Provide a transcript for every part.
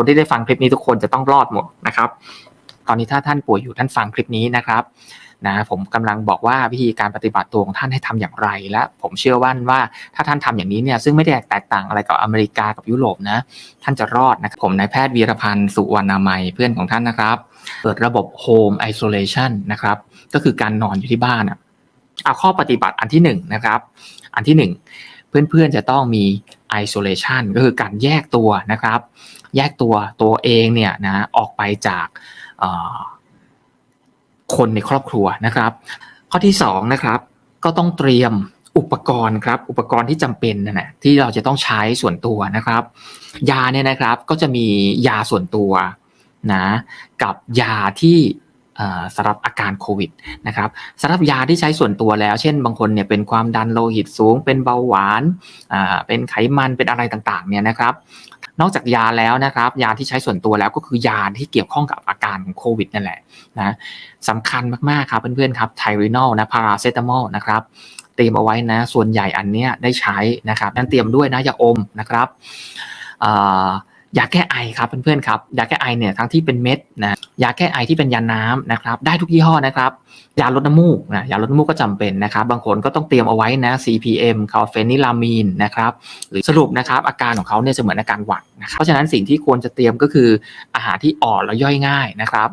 คนที่ได้ฟังคลิปนี้ทุกคนจะต้องรอดหมดนะครับ ตอนนี้ถ้าท่านป่วยอยู่ท่านฟังคลิปนี้นะครับนะผมกำลังบอกว่าวิธีการปฏิบัติตัวของท่านให้ทำอย่างไร และผมเชื่อว่านว่าถ้าท่านทำอย่างนี้เนี่ยซึ่งไม่ได้แตกต่างอะไรกับอเมริกากับยุโรปนะท่านจะรอดนะครับผมนายแพทย์วีรพันธ์สุวรรณามัยเพื่อนของท่านนะครับ เปิดระบบ Home Isolation นะครับก็คือการนอนอยู่ที่บ้านอะเอาข้อปฏิบัติอันที่หนึ่งนะครับ อันที่หนึ่ง เพื่อนๆจะต้องมี isolation ก็คือการแยกตัวนะครับ แยกตัวตัวเองเนี่ยนะออกไปจากคนในครอบครัวนะครับ ข้อที่สองนะครับก็ต้องเตรียมอุปกรณ์ครับอุปกรณ์ที่จำเป็นนะนะที่เราจะต้องใช้ส่วนตัวนะครับ ยาเนี่ยนะครับก็จะมียาส่วนตัวนะกับยาที่ สำหรับอาการโควิดนะครับสำหรับยาที่ใช้ส่วนตัวแล้ว เช่น บางคนเนี่ยเป็นความดันโลหิตสูง เป็นเบาหวานอ่าเป็นไขมันเป็นอะไรต่างๆเนี่ยนะครับ นอกจากยาแล้วนะครับ ยาที่ใช้ส่วนตัวแล้วก็คือยาที่เกี่ยวข้องกับอาการของโควิดนั่นแหละนะสำคัญมากๆครับเพื่อนๆครับไทรินอลนะพาราเซตามอลนะครับเตรียมเอาไว้นะ ส่วนใหญ่อันเนี้ยได้ใช้นะครับนั่นเตรียมด้วยนะยาอมนะครับ ยาแก้ไอครับเพื่อนๆครับยาแก้ไอเนี่ยทั้งที่เป็นเม็ดนะยาแก้ไอที่เป็นยาน้ำนะครับ ได้ทุกยี่ห้อนะครับยาลดน้ำมูกนะยาลดน้ำมูกก็จำเป็นนะครับ บางคนก็ต้องเตรียมเอาไว้นะ CPM คาเฟนิลามีนนะครับหรือสรุปนะครับอาการของเขาเนี่ยจะเหมือนอาการหวัดนะครับเพราะฉะนั้นสิ่งที่ควรจะเตรียมก็คืออาหารที่อ่อนแล้วย่อยง่ายนะครับ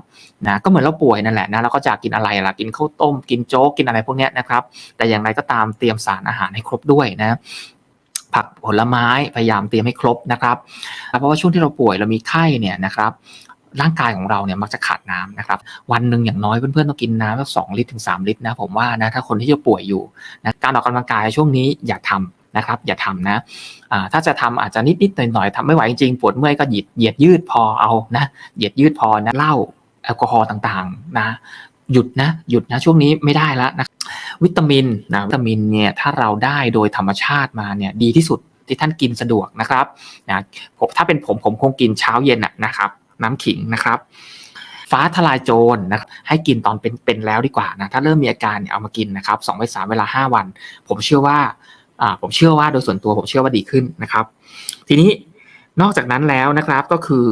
นะก็เหมือนเราป่วยนั่นแหละนะเราก็จะกินอะไรล่ะกินข้าวต้ม กินโจ๊กกินอะไรพวกนี้นะครับแต่อย่างไรก็ตามเตรียมสารอาหารให้ครบด้วยนะ ผักผลไม้พยายามเตรียมให้ครบนะครับเพราะว่าช่วงที่เราป่วยเรามีไข้เนี่ยนะครับร่างกายของเราเนี่ยมักจะขาดน้ำนะครับ วันหนึ่งอย่างน้อยเพื่อนๆต้องกินน้ำสักสองลิตรถึงสามลิตรนะผมว่านะถ้าคนที่จะป่วยอยู่นะการออกกำลังกายช่วงนี้อย่าทำนะครับ อย่าทำนะอ่าถ้าจะทำอาจจะนิดๆหน่อยๆทำไม่ไหวจริงๆปวดเมื่อยก็หยิดเหยียดยืดพอเอานะเหยียดยืดพอนะเหล้าแอลกอฮอล์ต่างๆนะหยุดนะหยุดนะช่วงนี้ไม่ได้แล้วนะ วิตามินนะวิตามินเนี่ยถ้าเราได้โดยธรรมชาติมาเนี่ยดีที่สุดที่ท่านกินสะดวกนะครับนะผมถ้าเป็นผมผมคงกินเช้าเย็นอะนะครับ น้ำขิงนะครับ ฟ้าทลายโจรนะครับให้กินตอนเป็นเป็นแล้วดีกว่านะถ้าเริ่มมีอาการเนี่ยเอามากินนะครับสองไปสามเวลาห้าวัน ผมเชื่อว่าอ่าผมเชื่อว่าโดยส่วนตัวผมเชื่อว่าดีขึ้นนะครับ ทีนี้นอกจากนั้นแล้วนะครับก็คือ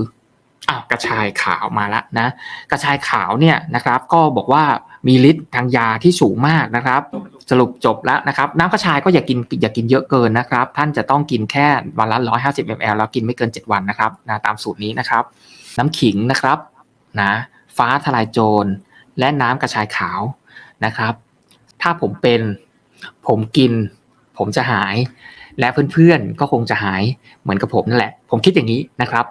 อ้าวกระชายขาวมาแล้วนะกระชายขาวเนี่ยนะครับก็บอกว่ามีฤทธิ์ทางยาที่สูงมากนะครับ สรุปจบแล้วนะครับน้ำกระชายก็อย่ากินอย่ากินเยอะเกินนะครับ ท่านจะต้องกินแค่วันละ 150 ml แล้วกินไม่เกิน 7 วันนะครับนะตามสูตรนี้นะครับ น้ำขิงนะครับนะฟ้าทลายโจร และน้ำกระชายขาวนะครับ ถ้าผมเป็นผมกิน ผมจะหาย และเพื่อนๆก็คงจะหายเหมือนกับผมนั่นแหละ ผมคิดอย่างนี้นะครับ